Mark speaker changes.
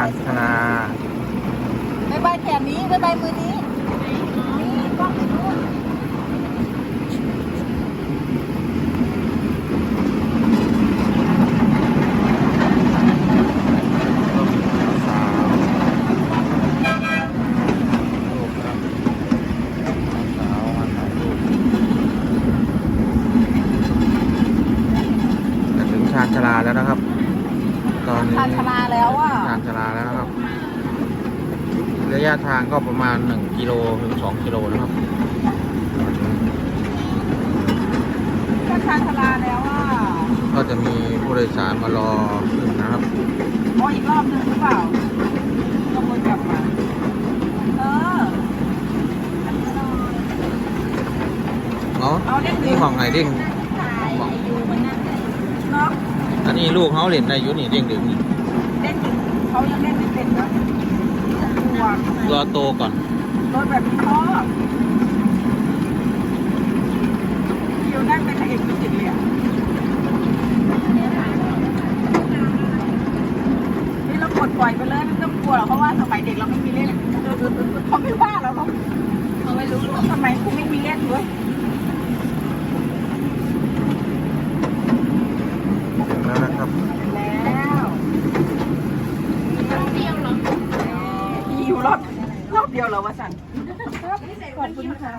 Speaker 1: านชนา
Speaker 2: ใบใบแขนนี้ใบใบมือนี้นี่กล้องไปนู่น
Speaker 1: สาวลูกครับาวมาถ่ายรูปจะถึงชาชลาแล้วนะครับ ตอนนี้
Speaker 2: ทานชนาแล้วอะ
Speaker 1: ชานชาลาแล้วนะครับ ระยะทางก็ประมาณ1กิโลถึง2กิโลนะครับ
Speaker 2: ก็ทานชนาแล้วอะ
Speaker 1: ก็จะมีผู้โดยสารมารอขึ้นนะครับ
Speaker 2: โอ้อีกรอบหนึงหรือเปล่าต้องวนกลับมาเออ
Speaker 1: เนาะ
Speaker 2: เอาเด้งดึง
Speaker 1: นี่ของไหนเด้ง
Speaker 2: บอกเนาะ
Speaker 1: อั นนี้ลูกเขาเล่นได้อยู่นี่เด้งดึงนี่
Speaker 2: เล่นจริงเขายังเล่นไม่เป็นนะกลัว
Speaker 1: รอโตก่อน
Speaker 2: รถแบบนี้ชอบคิวนั่งเป็นพระเอกจริงๆเลยอะนี่เรากดปล่อยไปเลยไม่ต้องกลัวหรอกเพราะว่าสมัยเด็กเราไม่มีเล่นเขาไม่ว่าเราหรอกเขาไม่รู้ว่าทำไมกูไม่มีเล่นด้วย
Speaker 1: ร
Speaker 2: อบรอบเดียวเราวะสันขอบคุณค่ะ